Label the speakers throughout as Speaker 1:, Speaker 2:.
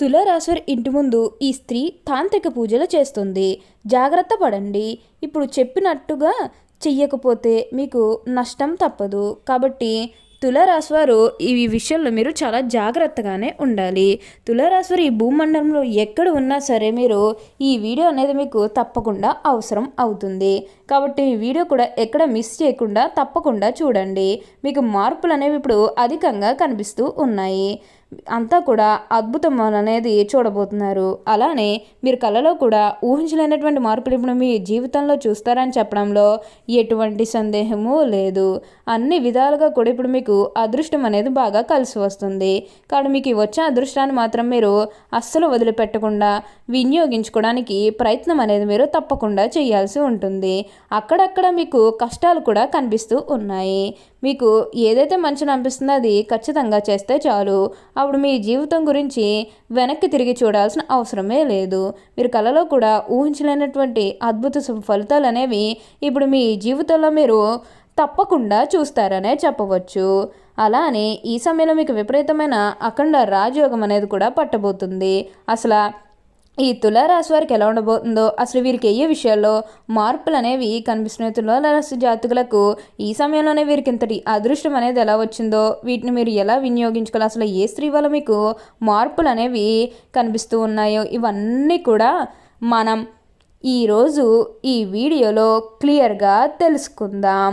Speaker 1: తులారాశివారి ఇంటి ముందు ఈ స్త్రీ తాంత్రిక పూజలు చేస్తుంది. జాగ్రత్త పడండి. ఇప్పుడు చెప్పినట్టుగా చెయ్యకపోతే మీకు నష్టం తప్పదు. కాబట్టి తులారాశి వారు ఈ విషయంలో మీరు చాలా జాగ్రత్తగానే ఉండాలి. తులారాశి వారు ఈ భూమండలంలో ఎక్కడ ఉన్నా సరే మీరు ఈ వీడియో అనేది మీకు తప్పకుండా అవసరం అవుతుంది. కాబట్టి ఈ వీడియో కూడా ఎక్కడ మిస్ చేయకుండా తప్పకుండా చూడండి. మీకు మార్పులు అనేవి ఇప్పుడు అధికంగా కనిపిస్తూ ఉన్నాయి. అంతా కూడా అద్భుతం అనేది చూడబోతున్నారు. అలానే మీరు కళలో కూడా ఊహించలేనటువంటి మార్పులు ఇప్పుడు మీ జీవితంలో చూస్తారని చెప్పడంలో ఎటువంటి సందేహము లేదు. అన్ని విధాలుగా కూడా ఇప్పుడు మీకు అదృష్టం అనేది బాగా కలిసి వస్తుంది. కాబట్టి మీకు వచ్చే అదృష్టాన్ని మాత్రం మీరు అస్సలు వదిలిపెట్టకుండా వినియోగించుకోవడానికి ప్రయత్నం అనేది మీరు తప్పకుండా చేయాల్సి ఉంటుంది. అక్కడక్కడ మీకు కష్టాలు కూడా కనిపిస్తూ ఉన్నాయి. మీకు ఏదైతే మంచిని అనిపిస్తుందో అది ఖచ్చితంగా చేస్తే చాలు. అప్పుడు మీ జీవితం గురించి వెనక్కి తిరిగి చూడాల్సిన అవసరమే లేదు. మీరు కళలో కూడా ఊహించలేనటువంటి అద్భుత ఫలితాలు అనేవి ఇప్పుడు మీ జీవితంలో మీరు తప్పకుండా చూస్తారనే చెప్పవచ్చు. అలానే ఈ సమయంలో మీకు విపరీతమైన అఖండ రాజయోగం అనేది కూడా పట్టబోతుంది. అసలు ఈ తులారాశి వారికి ఎలా ఉండబోతుందో అసలు వీరికి ఏ విషయాల్లో మార్పులు అనేవి కనిపిస్తున్నాయి? తులారాశి జాతకులకు ఈ సమయంలోనే వీరికి ఇంతటి అదృష్టం అనేది ఎలా వచ్చిందో వీటిని మీరు ఎలా వినియోగించుకోవాలి? అసలు ఏ స్త్రీ వల్ల మీకు మార్పులు అనేవి కనిపిస్తూ ఉన్నాయో ఇవన్నీ కూడా మనం ఈరోజు ఈ వీడియోలో క్లియర్గా తెలుసుకుందాం.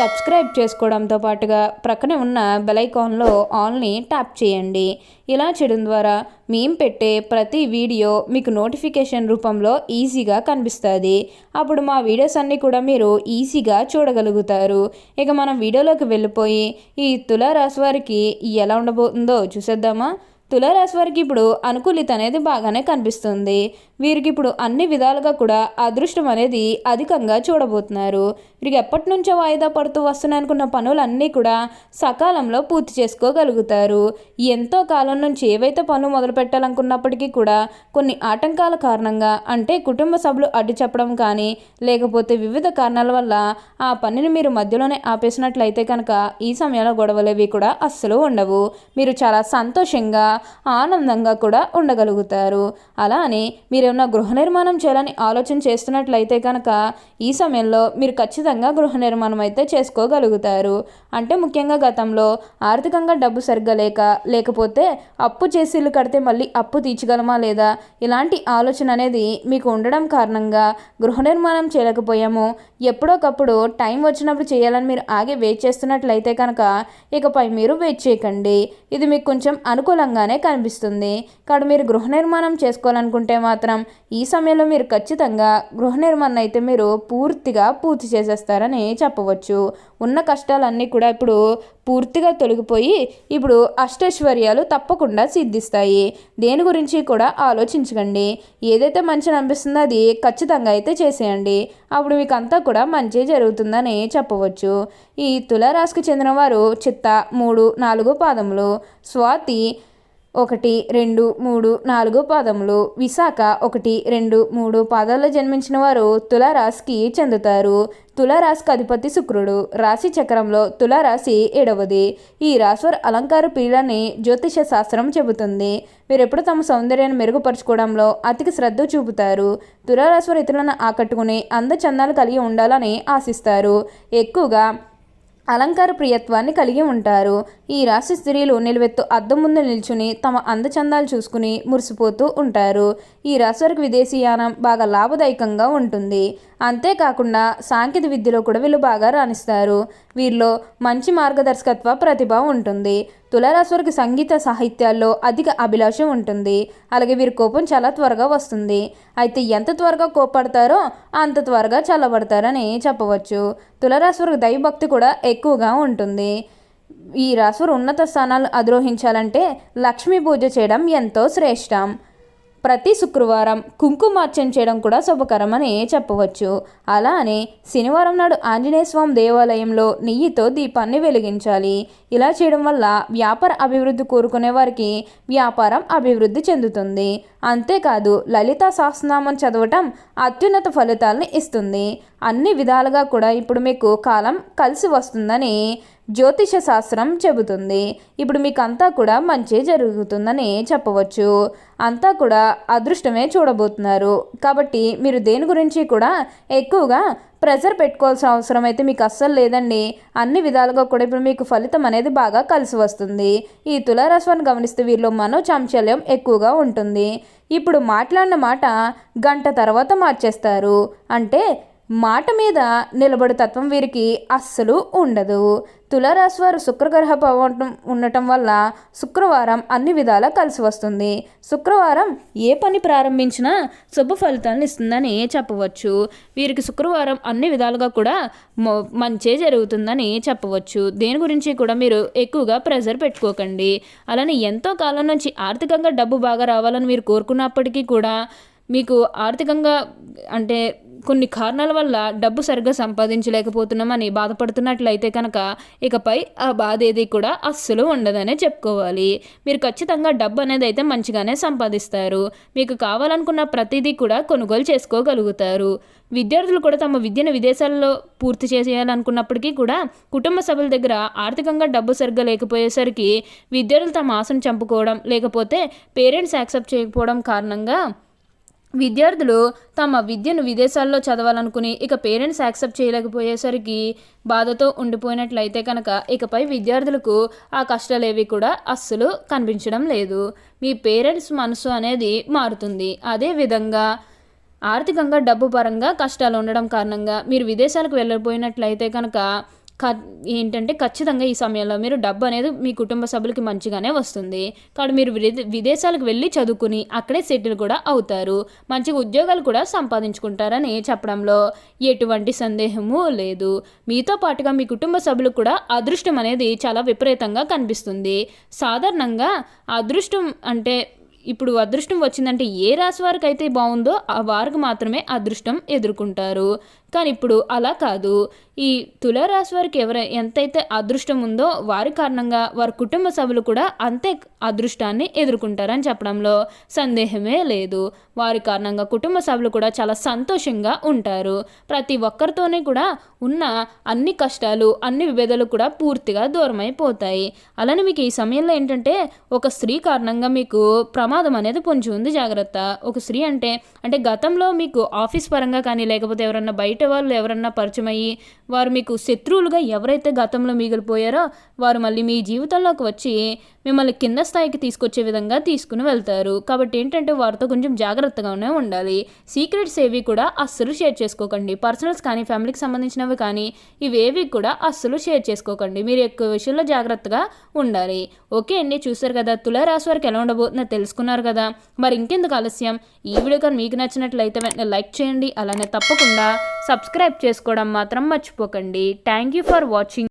Speaker 1: సబ్స్క్రైబ్ చేసుకోవడంతో పాటుగా ప్రక్కనే ఉన్న బెలైకాన్లో ఆల్ని ట్యాప్ చేయండి. ఇలా చేయడం ద్వారా మేము పెట్టే ప్రతి వీడియో మీకు నోటిఫికేషన్ రూపంలో ఈజీగా కనిపిస్తుంది. అప్పుడు మా వీడియోస్ అన్నీ కూడా మీరు ఈజీగా చూడగలుగుతారు. ఇక మనం వీడియోలోకి వెళ్ళిపోయి ఈ తులారాశి వారికి ఎలా ఉండబోతుందో చూసేద్దామా? తులారాశి వారికి ఇప్పుడు అనుకూలిత అనేది బాగానే కనిపిస్తుంది. వీరికి ఇప్పుడు అన్ని విధాలుగా కూడా అదృష్టం అనేది అధికంగా చూడబోతున్నారు. వీరికి ఎప్పటి నుంచో వాయిదా పడుతూ వస్తున్నాయి అనుకున్న పనులన్నీ కూడా సకాలంలో పూర్తి చేసుకోగలుగుతారు. ఎంతో కాలం నుంచి ఏవైతే పనులు మొదలు పెట్టాలనుకున్నప్పటికీ కూడా కొన్ని ఆటంకాల కారణంగా అంటే కుటుంబ సభ్యులు అడ్డు చెప్పడం కానీ లేకపోతే వివిధ కారణాల వల్ల ఆ పనిని మీరు మధ్యలోనే ఆపేసినట్లయితే కనుక ఈ సమయంలో గొడవలేవి కూడా అస్సలు ఉండవు. మీరు చాలా సంతోషంగా ఆనందంగా కూడా ఉండగలుగుతారు. అలానే మీరు ఏమైనా గృహ నిర్మాణం చేయాలని ఆలోచన చేస్తున్నట్లయితే కనుక ఈ సమయంలో మీరు ఖచ్చితంగా గృహ నిర్మాణం అయితే చేసుకోగలుగుతారు. అంటే ముఖ్యంగా గతంలో ఆర్థికంగా డబ్బు సరిగ్గా లేక లేకపోతే అప్పు చేసి ఇల్లు కడితే మళ్ళీ అప్పు తీర్చగలమా లేదా? ఇలాంటి ఆలోచన అనేది మీకు ఉండడం కారణంగా గృహ నిర్మాణం చేయలేకపోయాము. ఎప్పుడోకప్పుడు టైం వచ్చినప్పుడు చేయాలని మీరు ఆగే వెయిట్ చేస్తున్నట్లయితే కనుక ఇకపై మీరు వెయిట్ చేయకండి. ఇది మీకు కొంచెం అనుకూలంగానే కనిపిస్తుంది. కాబట్టి మీరు గృహ నిర్మాణం చేసుకోవాలనుకుంటే మాత్రం ఈ సమయంలో మీరు ఖచ్చితంగా గృహ నిర్మాణం అయితే మీరు పూర్తిగా పూర్తి చేసేస్తారని చెప్పవచ్చు. ఉన్న కష్టాలన్నీ కూడా ఇప్పుడు పూర్తిగా తొలగిపోయి ఇప్పుడు అష్టైశ్వర్యాలు తప్పకుండా సిద్ధిస్తాయి. దేని గురించి కూడా ఆలోచించకండి. ఏదైతే మంచిని అనిపిస్తుందో అది ఖచ్చితంగా అయితే చేసేయండి. అప్పుడు మీకు అంతా కూడా మంచి జరుగుతుందని చెప్పవచ్చు. ఈ తులారాశికి చెందిన వారు చిత్త మూడు నాలుగు పాదములు. స్వాతి ఒకటి రెండు మూడు నాలుగు పాదములు. విశాఖ ఒకటి రెండు మూడు పాదాల్లో జన్మించిన వారు తులారాశికి చెందుతారు. తులారాశికి అధిపతి శుక్రుడు. రాశి చక్రంలో తులారాశి ఏడవది. ఈ రాశివారు అలంకార ప్రియులని జ్యోతిష శాస్త్రం చెబుతుంది. వీరెప్పుడు తమ సౌందర్యాన్ని మెరుగుపరచుకోవడంలో అతికి శ్రద్ధ చూపుతారు. తులారాశివారు ఇతరులను ఆకట్టుకుని అందచందాలు కలిగి ఉండాలని ఆశిస్తారు. ఎక్కువగా అలంకార ప్రియత్వాన్ని కలిగి ఉంటారు. ఈ రాశి స్త్రీలు నిలువెత్తు అద్దం ముందు నిల్చుని తమ అందచందాలు చూసుకుని మురిసిపోతూ ఉంటారు. ఈ రాశి వారికి విదేశీయానం బాగా లాభదాయకంగా ఉంటుంది. అంతేకాకుండా సాంకేతిక విద్యలో కూడా వీళ్ళు బాగా రాణిస్తారు. వీరిలో మంచి మార్గదర్శకత్వ ప్రతిభ ఉంటుంది. తులారాశి వారికి సంగీత సాహిత్యాల్లో అధిక అభిలాష ఉంటుంది. అలాగే వీరి కోపం చాలా త్వరగా వస్తుంది. అయితే ఎంత త్వరగా కోపడతారో అంత త్వరగా చల్లబడతారని చెప్పవచ్చు. తులారాశి వారికి దైవభక్తి కూడా ఎక్కువగా ఉంటుంది. ఈ రాశివారు ఉన్నత స్థానాలు అధిరోహించాలంటే లక్ష్మీ పూజ చేయడం ఎంతో శ్రేష్టం. ప్రతి శుక్రవారం కుంకుమార్చన చేయడం కూడా శుభకరం అని చెప్పవచ్చు. అలానే శనివారం నాడు ఆంజనేయ స్వామి దేవాలయంలో నెయ్యితో దీపాన్ని వెలిగించాలి. ఇలా చేయడం వల్ల వ్యాపార అభివృద్ధి కోరుకునే వారికి వ్యాపారం అభివృద్ధి చెందుతుంది. అంతేకాదు లలిత సహస్రనామం చదవటం అత్యున్నత ఫలితాలను ఇస్తుంది. అన్ని విధాలుగా కూడా ఇప్పుడు మీకు కాలం కలిసి వస్తుందని జ్యోతిష శాస్త్రం చెబుతుంది. ఇప్పుడు మీకు అంతా కూడా మంచి జరుగుతుందని చెప్పవచ్చు. అంతా కూడా అదృష్టమే చూడబోతున్నారు. కాబట్టి మీరు దేని గురించి కూడా ఎక్కువగా ప్రెజర్ పెట్టుకోవాల్సిన అవసరం అయితే మీకు అస్సలు లేదండి. అన్ని విధాలుగా కూడా ఇప్పుడు మీకు ఫలితం అనేది బాగా కలిసి వస్తుంది. ఈ తులారాశిని గమనిస్తే వీరిలో మనోచాంచల్యం ఎక్కువగా ఉంటుంది. ఇప్పుడు మాట్లాడిన మాట గంట తర్వాత మార్చేస్తారు. అంటే మాట మీద నిలబడు తత్వం వీరికి అస్సలు ఉండదు. తులారాశి వారు శుక్రగ్రహ పవనం ఉండటం వల్ల శుక్రవారం అన్ని విధాలా కలిసి వస్తుంది. శుక్రవారం ఏ పని ప్రారంభించినా శుభ ఫలితాలను ఇస్తుందని చెప్పవచ్చు. వీరికి శుక్రవారం అన్ని విధాలుగా కూడా మంచే జరుగుతుందని చెప్పవచ్చు. దేని గురించి కూడా మీరు ఎక్కువగా ప్రెజర్ పెట్టుకోకండి. అలానే ఎంతో కాలం నుంచి ఆర్థికంగా డబ్బు బాగా రావాలని మీరు కోరుకున్నప్పటికీ కూడా మీకు ఆర్థికంగా అంటే కొన్ని కారణాల వల్ల డబ్బు సరిగ్గా సంపాదించలేకపోతున్నామని బాధపడుతున్నట్లయితే కనుక ఇకపై ఆ బాధ ఏది కూడా అస్సలు ఉండదనే చెప్పుకోవాలి. మీరు ఖచ్చితంగా డబ్బు అనేది అయితే మంచిగానే సంపాదిస్తారు. మీకు కావాలనుకున్న ప్రతిదీ కూడా కొనుగోలు చేసుకోగలుగుతారు. విద్యార్థులు కూడా తమ విద్యను విదేశాల్లో పూర్తి చేసేయాలనుకున్నప్పటికీ కూడా కుటుంబ సభ్యుల దగ్గర ఆర్థికంగా డబ్బు సరిగ్గా లేకపోయేసరికి విద్యార్థులు తమ ఆశను చంపుకోవడం లేకపోతే పేరెంట్స్ యాక్సెప్ట్ చేయకపోవడం కారణంగా విద్యార్థులు తమ విద్యను విదేశాల్లో చదవాలనుకుని ఇక పేరెంట్స్ యాక్సెప్ట్ చేయలేకపోయేసరికి బాధతో ఉండిపోయినట్లయితే కనుక ఇకపై విద్యార్థులకు ఆ కష్టాలేవి కూడా అస్సలు కనిపించడం లేదు. మీ పేరెంట్స్ మనసు అనేది మారుతుంది. అదేవిధంగా ఆర్థికంగా డబ్బు పరంగా కష్టాలు ఉండడం కారణంగా మీరు విదేశాలకు వెళ్ళిపోయినట్లయితే కనుక ఏంటంటే ఖచ్చితంగా ఈ సమయంలో మీరు డబ్బు అనేది మీ కుటుంబ సభ్యులకి మంచిగానే వస్తుంది. కాబట్టి మీరు విదేశాలకు వెళ్ళి చదువుకుని అక్కడే సెటిల్ కూడా అవుతారు. మంచిగా ఉద్యోగాలు కూడా సంపాదించుకుంటారని చెప్పడంలో ఎటువంటి సందేహము లేదు. మీతో పాటుగా మీ కుటుంబ సభ్యులకు కూడా అదృష్టం అనేది చాలా విపరీతంగా కనిపిస్తుంది. సాధారణంగా అదృష్టం అంటే ఇప్పుడు అదృష్టం వచ్చిందంటే ఏ రాశి వారికి అయితే బాగుందో ఆ వారికి మాత్రమే అదృష్టం ఎదుర్కొంటారు. కానీ ఇప్పుడు అలా కాదు. ఈ తులారాశి వారికి ఎవర ఎంతైతే అదృష్టం ఉందో వారి కారణంగా వారి కుటుంబ సభ్యులు కూడా అంతే అదృష్టాన్ని ఎదుర్కొంటారని చెప్పడంలో సందేహమే లేదు. వారి కారణంగా కుటుంబ సభ్యులు కూడా చాలా సంతోషంగా ఉంటారు. ప్రతి ఒక్కరితోనే కూడా ఉన్న అన్ని కష్టాలు అన్ని విభేదాలు కూడా పూర్తిగా దూరమైపోతాయి. అలానే మీకు ఈ సమయంలో ఏంటంటే ఒక స్త్రీ కారణంగా మీకు ప్రమాదం అనేది పొంచి ఉంది జాగ్రత్త. ఒక స్త్రీ అంటే అంటే గతంలో మీకు ఆఫీస్ పరంగా కానీ లేకపోతే ఎవరన్నా బయట బయట వాళ్ళు ఎవరన్నా పరిచయం అయ్యి వారు మీకు శత్రువులుగా ఎవరైతే గతంలో మిగిలిపోయారో వారు మళ్ళీ మీ జీవితంలోకి వచ్చి మిమ్మల్ని కింద స్థాయికి తీసుకొచ్చే విధంగా తీసుకుని వెళ్తారు. కాబట్టి ఏంటంటే వారితో కొంచెం జాగ్రత్తగానే ఉండాలి. సీక్రెట్స్ ఏవి కూడా అస్సలు షేర్ చేసుకోకండి. పర్సనల్స్ కానీ ఫ్యామిలీకి సంబంధించినవి కానీ ఇవేవి కూడా అస్సలు షేర్ చేసుకోకండి. మీరు ఎక్కువ విషయంలో జాగ్రత్తగా ఉండాలి. ఓకే అండి చూసారు కదా తులారాశి వారికి ఎలా ఉండబోతుందో తెలుసుకున్నారు కదా. మరి ఇంకెందుకు ఆలస్యం? ఈ వీడియో కానీ మీకు నచ్చినట్లయితే వెంటనే లైక్ చేయండి. అలానే తప్పకుండా సబ్స్క్రైబ్ చేసుకోవడం మాత్రం మర్చిపోకండి. Thank you for watching.